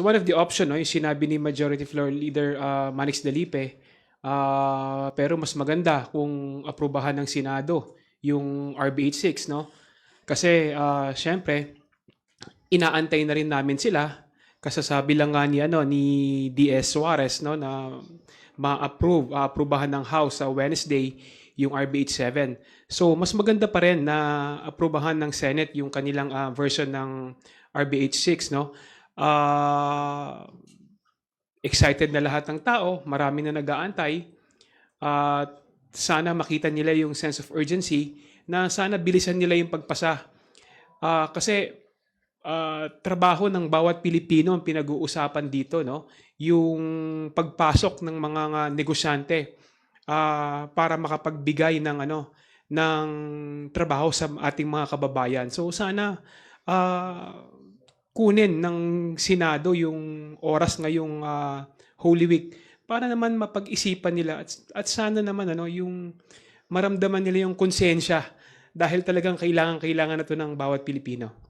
one of the option, no, yung sinabi ni Majority Floor Leader uh, Manix Dalipe, ah, pero mas maganda kung aprubahan ng Senado yung RB 86, no? Kasi, ah, syempre, inaantay na rin namin sila kasasabi lang nga ni ano ni DS Suarez no na ma-approve aprubahan ng House sa Wednesday yung RB 87. So mas maganda pa rin na aprubahan ng Senate yung kanilang ah, version ng RB 86 no. Ah, excited na lahat ng tao, marami na nag-aantay. At sana makita nila yung sense of urgency na sana bilisan nila yung pagpasa. Ah, kasi ah, trabaho ng bawat Pilipino ang pinag-uusapan dito, no? Yung pagpasok ng mga negosyante ah, para makapagbigay ng ano ng trabaho sa ating mga kababayan. So sana ah, kunin ng Senado yung oras ngayong ah, Holy Week para naman mapag-isipan nila at, at sana naman ano yung maramdaman nila yung konsensya dahil talagang kailangan kailangan na to ng bawat Pilipino.